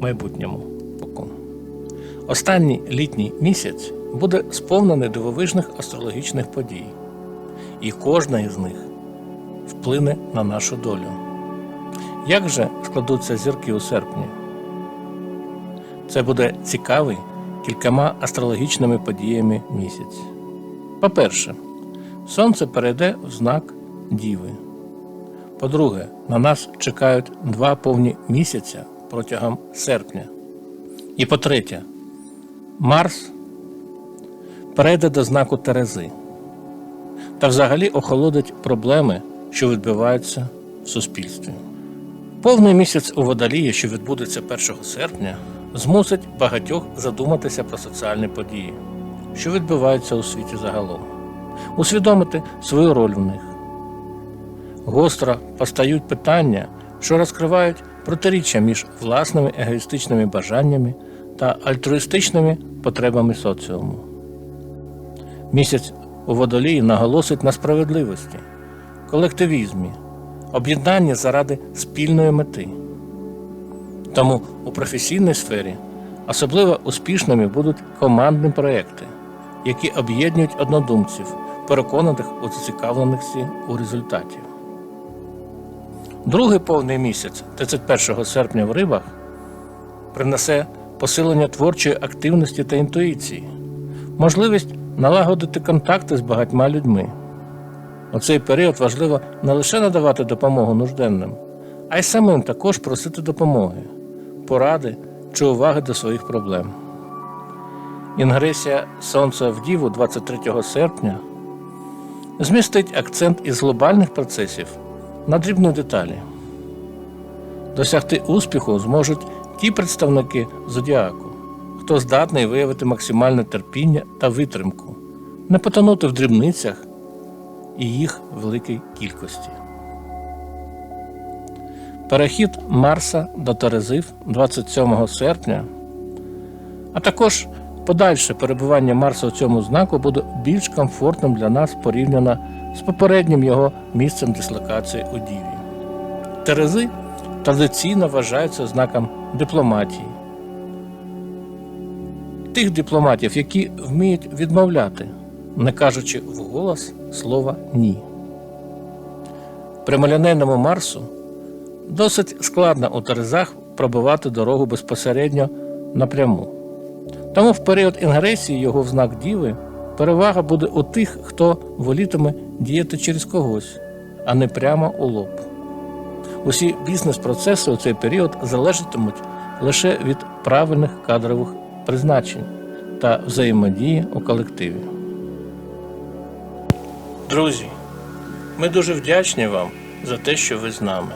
майбутньому року. Останній літній місяць буде сповнений дивовижних астрологічних подій, і кожна із них вплине на нашу долю. Як же складуться зірки у серпні? Це буде цікавий кількома астрологічними подіями місяць. По-перше, Сонце перейде в знак Діви. По-друге, на нас чекають два повні місяця протягом серпня. І по-третє, Марс перейде до знаку Терези та взагалі охолодить проблеми, що відбуваються в суспільстві. Повний місяць у водолії, що відбудеться 1 серпня, змусить багатьох задуматися про соціальні події, що відбуваються у світі загалом, усвідомити свою роль в них. Гостро постають питання, що розкривають протиріччя між власними егоїстичними бажаннями та альтруїстичними потребами соціуму. Місяць у водолії наголосить на справедливості, колективізмі, об'єднанні заради спільної мети. Тому у професійній сфері особливо успішними будуть командні проекти, які об'єднують однодумців, переконаних у зацікавленості у результаті. Другий повний місяць, 31 серпня в рибах, принесе посилення творчої активності та інтуїції, можливість налагодити контакти з багатьма людьми. У цей період важливо не лише надавати допомогу нужденним, а й самим також просити допомоги, поради чи уваги до своїх проблем. Інгресія Сонця в Діву 23 серпня змістить акцент із глобальних процесів на дрібні деталі. Досягти успіху зможуть ті представники зодіаку, хто здатний виявити максимальне терпіння та витримку, не потонути в дрібницях і їх великій кількості. Перехід Марса до Терезив 27 серпня, а також подальше перебування Марса у цьому знаку буде більш комфортним для нас порівняно з попереднім його місцем дислокації у Діві. Терези традиційно вважаються знаком дипломатії. Тих дипломатів, які вміють відмовляти, не кажучи вголос слова ні. Прямолінейному Марсу досить складно у Терезах пробивати дорогу безпосередньо напряму. Тому в період інгресії його в знак Діви перевага буде у тих, хто волітиме діяти через когось, а не прямо у лоб. Усі бізнес-процеси у цей період залежатимуть лише від правильних кадрових призначень та взаємодії у колективі. Друзі, ми дуже вдячні вам за те, що ви з нами.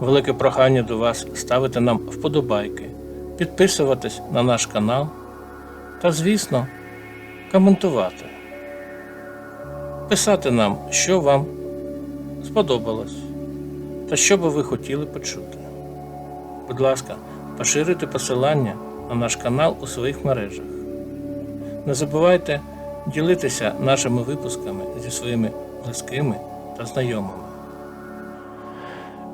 Велике прохання до вас ставити нам вподобайки, підписуватись на наш канал та, звісно, коментувати, писати нам, що вам сподобалось та що би ви хотіли почути. Будь ласка, поширюйте посилання на наш канал у своїх мережах. Не забувайте ділитися нашими випусками зі своїми близькими та знайомими.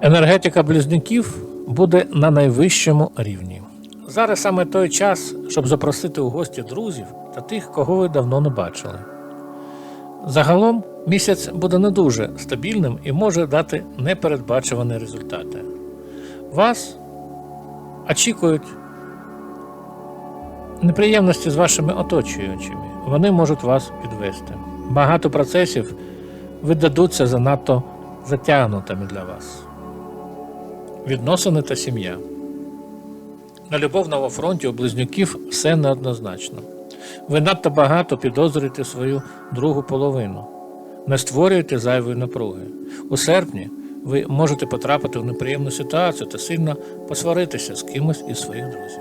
Енергетика близнюків буде на найвищому рівні. Зараз саме той час, щоб запросити у гості друзів та тих, кого ви давно не бачили. Загалом місяць буде не дуже стабільним і може дати непередбачувані результати. Вас очікують неприємності з вашими оточуючими. Вони можуть вас підвести. Багато процесів видадуться занадто затягнутими для вас. Відносини та сім'я. На любовному фронті у близнюків все неоднозначно. Ви надто багато підозрюєте свою другу половину, не створюєте зайвої напруги. У серпні ви можете потрапити в неприємну ситуацію та сильно посваритися з кимось із своїх друзів.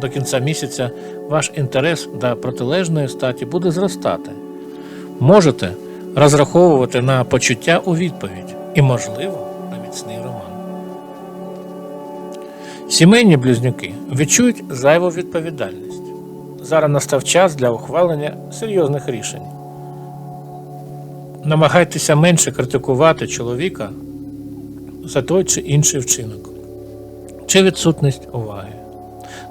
До кінця місяця ваш інтерес до протилежної статі буде зростати. Можете розраховувати на почуття у відповідь і, можливо, на міцний роман. Сімейні близнюки відчують зайву відповідальність. Зараз настав час для ухвалення серйозних рішень. Намагайтеся менше критикувати чоловіка за той чи інший вчинок чи відсутність уваги.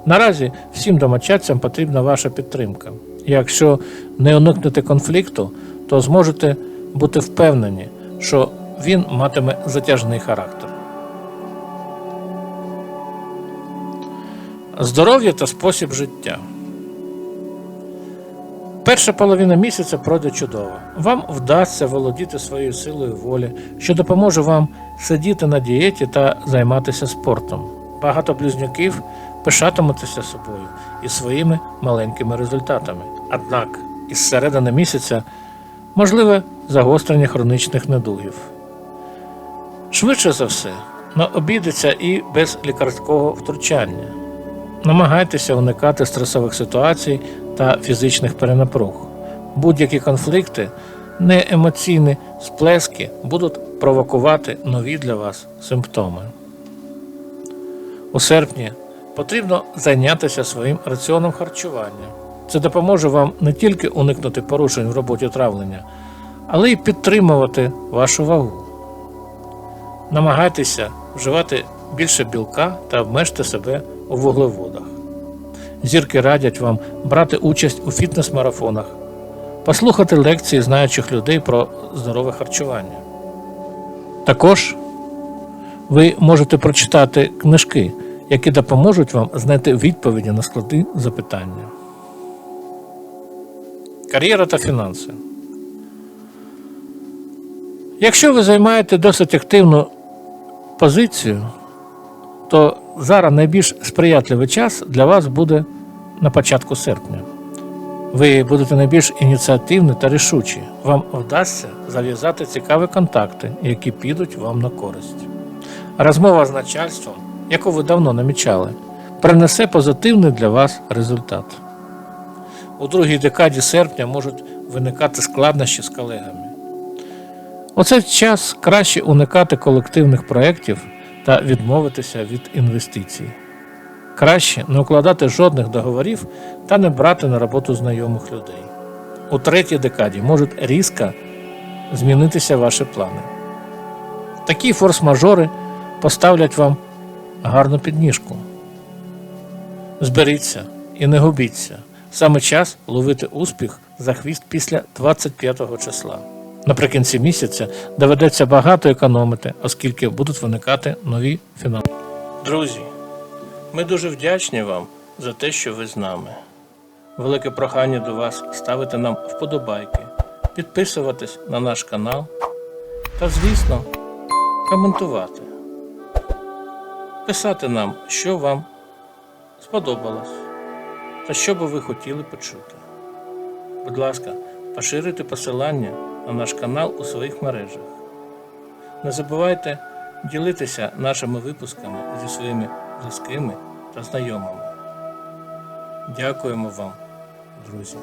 Наразі всім домочадцям потрібна ваша підтримка. Якщо не уникнете конфлікту, то зможете бути впевнені, що він матиме затяжний характер. Здоров'я та спосіб життя. Перша половина місяця пройде чудово. Вам вдасться володіти своєю силою волі, що допоможе вам сидіти на дієті та займатися спортом. Багато близнюків пишатимуться собою і своїми маленькими результатами. Однак із середини місяця можливе загострення хронічних недугів. Швидше за все, обійдеться і без лікарського втручання. Намагайтеся уникати стресових ситуацій та фізичних перенапруг. Будь-які конфлікти, неемоційні сплески будуть провокувати нові для вас симптоми. У серпні потрібно зайнятися своїм раціоном харчування. Це допоможе вам не тільки уникнути порушень в роботі травлення, але й підтримувати вашу вагу. Намагайтеся вживати більше білка та обмежте себе у вуглеводах. Зірки радять вам брати участь у фітнес-марафонах, послухати лекції знаючих людей про здорове харчування. Також ви можете прочитати книжки, які допоможуть вам знайти відповіді на складні запитання. Кар'єра та фінанси. Якщо ви займаєте досить активну позицію, то зараз найбільш сприятливий час для вас буде на початку серпня. Ви будете найбільш ініціативні та рішучі. Вам вдасться зав'язати цікаві контакти, які підуть вам на користь. Розмова з начальством, яку ви давно намічали, принесе позитивний для вас результат. У другій декаді серпня можуть виникати складнощі з колегами. У цей час краще уникати колективних проєктів та відмовитися від інвестицій. Краще не укладати жодних договорів та не брати на роботу знайомих людей. У третій декаді можуть різко змінитися ваші плани. Такі форс-мажори поставлять вам гарну підніжку. Зберіться і не губіться. Саме час ловити успіх за хвіст після 25 числа. Наприкінці місяця доведеться багато економити, оскільки будуть виникати нові фінанси. Друзі, ми дуже вдячні вам за те, що ви з нами. Велике прохання до вас ставити нам вподобайки, підписуватись на наш канал та, звісно, коментувати. Писати нам, що вам сподобалось та що би ви хотіли почути. Будь ласка, поширюйте посилання на наш канал у своїх мережах. Не забувайте ділитися нашими випусками зі своїми близькими та знайомими. Дякуємо вам, друзі.